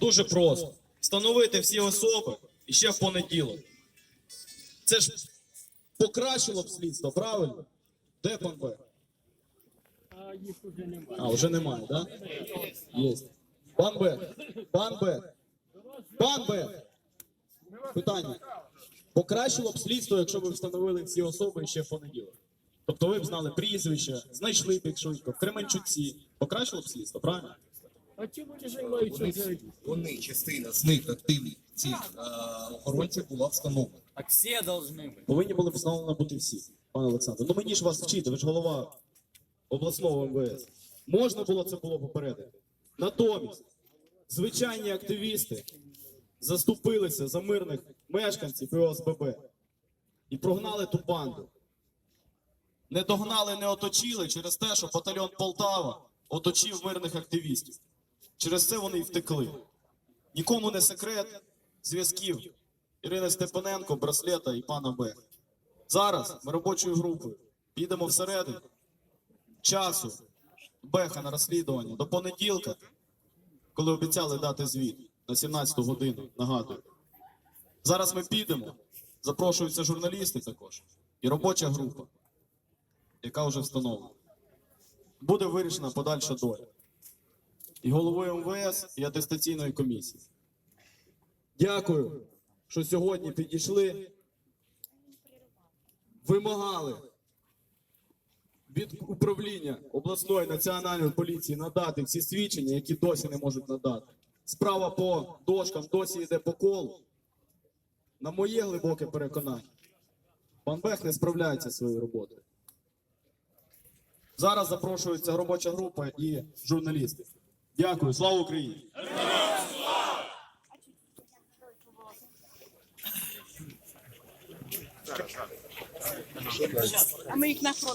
Дуже просто. Встановити всі особи і ще в понеділок. Це ж покращило б слідство, правильно? Де пан Б? А вже немає, так? Да? Є. Пан Б. Пан Б. Пан Б. Питання. Покращило б слідство, якщо б встановили всі особи ще в понеділок. Тобто ви б знали прізвище, знайшли б їх швидко, в Кременчуці. Покращило б слідство, правильно? А чим вони займаються Вони, вони частина з них активних цих е, охоронців була встановлена. Так все должны быть. Повинні були б встановлено бути всі, пане Олександре. Ну мені ж вас вчити, ви ж голова обласного МВС. Можна було це було попередити. Натомість, звичайні активісти заступилися за мирних мешканців і ОСББ і прогнали ту банду. Не догнали, не оточили через те, що батальйон Полтава оточив мирних активістів. Через це вони й втекли. Нікому не секрет зв'язків Ірини Степаненко, браслета і пана Б. Зараз ми робочою групою підемо всередину. Часу Беха на розслідування до понеділка, коли обіцяли дати звіт на 17 годину, нагадую. Зараз ми підемо, запрошуються журналісти також і робоча група, яка вже встановлена. Буде вирішена подальша доля. І головою МВС, і атестаційної комісії. Дякую, що сьогодні підійшли, вимагали від управління обласної національної поліції надати всі свідчення, які досі не можуть надати. Справа по дошкам досі йде по колу. На моє глибоке переконання, пан Бех не справляється своєю роботою. Зараз запрошується робоча група і журналісти. Дякую, слава Україні! А ми їх на фронт